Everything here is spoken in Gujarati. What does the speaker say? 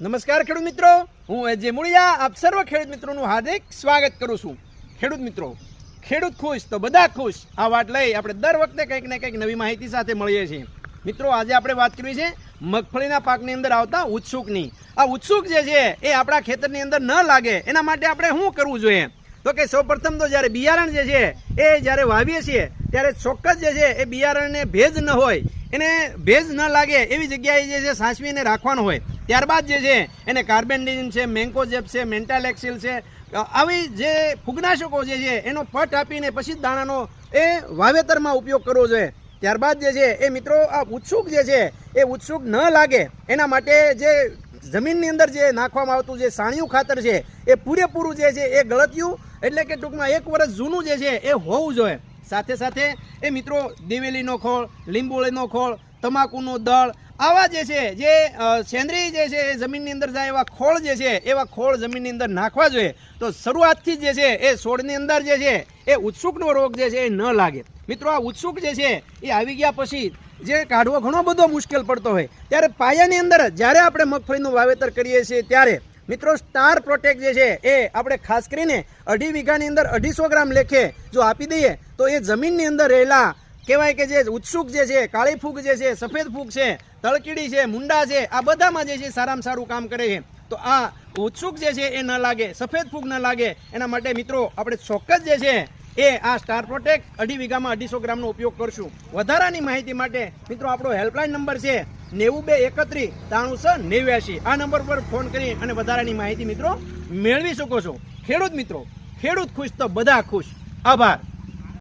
નમસ્કાર ખેડૂત મિત્રો. હું એજે મુળિયા, આપ સર્વ ખેડૂત મિત્રોનું હાર્દિક સ્વાગત કરું છું. ખેડૂત મિત્રો, ખેડૂત ખુશ તો બધા ખુશ. આ વાત લઈ આપણે દર વખતે કંઈક ને કંઈક નવી માહિતી સાથે મળીએ છીએ. મિત્રો, આજે આપણે વાત કરવી છે મગફળીના પાકની અંદર આવતા ઉત્સુકની. આ ઉત્સુક જે છે, એ આપણા ખેતરની અંદર ન લાગે. એના માટે આપણે શું કરવું જોઈએ? તો કે સૌપ્રથમ તો જ્યારે બિયારણ જે છે, એ જ્યારે વાવીએ છીએ, ત્યારે ચોક્કસ જે છે, એ બિયારણને ભેજ ન હોય. એને ભેજ ન લાગે એવી જગ્યાએ જે છે, સાચવીને રાખવાનું હોય. ત્યારબાદ જે છે, એને કાર્બેન્ડિન છે મેન્કોજેપ છે, મેન્ટાલેક્સિલ છે આવી જે ફૂગનાશકો જે છે, એનો પટ આપીને પછી દાણાનો એ વાવેતરમાં ઉપયોગ કરવો જોઈએ. ત્યારબાદ જે છે, એ મિત્રો, આ ઉત્સુક જે છે, એ ઉત્સુક ન લાગે, એના માટે જે જમીનની અંદર જે નાખવામાં આવતું જે સાણિયું ખાતર છે, એ પૂરેપૂરું જે છે, એ ગળતિયું, એટલે કે ટૂંકમાં એક વર્ષ જૂનું જે છે, એ હોવું જોઈએ. સાથે સાથે, એ મિત્રો, દિવેલીનો ખોળ, લીંબોળીનો ખોળ, તમાકુનો દળ આવા જે છે, જે સેન્દ્રિય જે છે, એ જમીનની અંદર જાય એવા ખોળ જે છે, એવા ખોળ જમીનની અંદર નાખવા જોઈએ. તો શરૂઆતથી જે છે, એ છોડની અંદર જે છે, એ ઉત્સુકનો રોગ જે છે, એ ન લાગે. મિત્રો, આ ઉત્સુક જે છે, એ આવી ગયા પછી જે કાઢવો ઘણો બધો મુશ્કેલ પડતો હોય. ત્યારે પાયાની અંદર જ્યારે આપણે મગફળીનું વાવેતર કરીએ છીએ ત્યારે, મિત્રો, સ્ટાર પ્રોટેક્ટ જે છે, એ આપણે ખાસ કરીને અઢી વીઘાની અંદર અઢીસો ગ્રામ લેખે જો આપી દઈએ, તો એ જમીનની અંદર રહેલા કહેવાય કે જે ઉત્સુક જે છે, કાળી ફૂગ જે છે, સફેદ ફૂગ છે, તળકીડી છે, મુંડા છે, આ બધામાં જે છે સારામાં સારું કામ કરે છે. તો આ ઉત્સુક જે છે એ ન લાગે, સફેદ ફૂગ ન લાગે. એના માટે મિત્રો આપણે ચોક્કસ જે છે એ આ સ્ટાર પ્રોટેક્ટ અઢી વીઘામાં અઢીસો ગ્રામનો ઉપયોગ કરશું. વધારાની માહિતી માટે મિત્રો આપણો હેલ્પલાઇન નંબર છે નેવું બે એકત્રીસ ત્રાણુંસો નેવ્યાસી આ નંબર પર ફોન કરી અને વધારાની માહિતી મિત્રો મેળવી શકો છો. ખેડૂત મિત્રો, ખેડૂત ખુશ તો બધા ખુશ. આભાર.